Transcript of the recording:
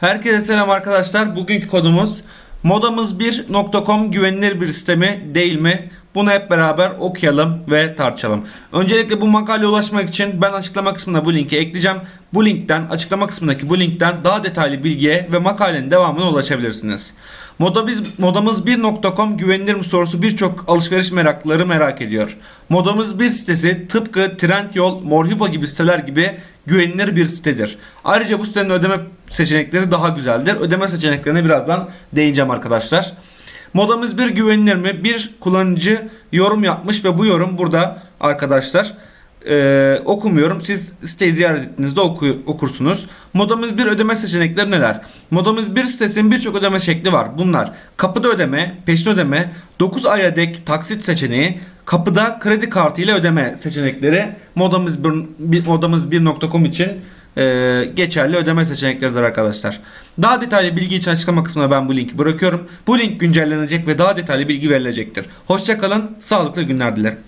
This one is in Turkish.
Herkese selam arkadaşlar. Bugünkü kodumuz modamız1.com güvenilir bir site mi değil mi? Bunu hep beraber okuyalım ve tartışalım. Öncelikle bu makaleye ulaşmak için ben açıklama kısmına bu linki ekleyeceğim. Bu linkten açıklama kısmındaki bu linkten daha detaylı bilgiye ve makalenin devamına ulaşabilirsiniz. Modamız, modamız1.com güvenilir mi sorusu birçok alışveriş meraklıları merak ediyor. Modamız bir sitesi tıpkı Trendyol, Morhiba gibi siteler gibi güvenilir bir sitedir. Ayrıca bu sitenin ödeme seçenekleri daha güzeldir. Ödeme seçeneklerine birazdan değineceğim arkadaşlar. Modamız bir güvenilir mi? Bir kullanıcı yorum yapmış ve bu yorum burada arkadaşlar. Ee, okumuyorum. Siz siteyi ziyaret ettiğinizde oku- okursunuz. Modamız bir ödeme seçenekleri neler? Modamız bir sitesinin birçok ödeme şekli var. Bunlar kapıda ödeme, peşin ödeme, 9 aya dek taksit seçeneği, kapıda kredi kartı ile ödeme seçenekleri modamız bir, modamız 1.com için e, geçerli ödeme seçenekleridir arkadaşlar. Daha detaylı bilgi için açıklama kısmına ben bu linki bırakıyorum. Bu link güncellenecek ve daha detaylı bilgi verilecektir. Hoşçakalın, sağlıklı günler dilerim.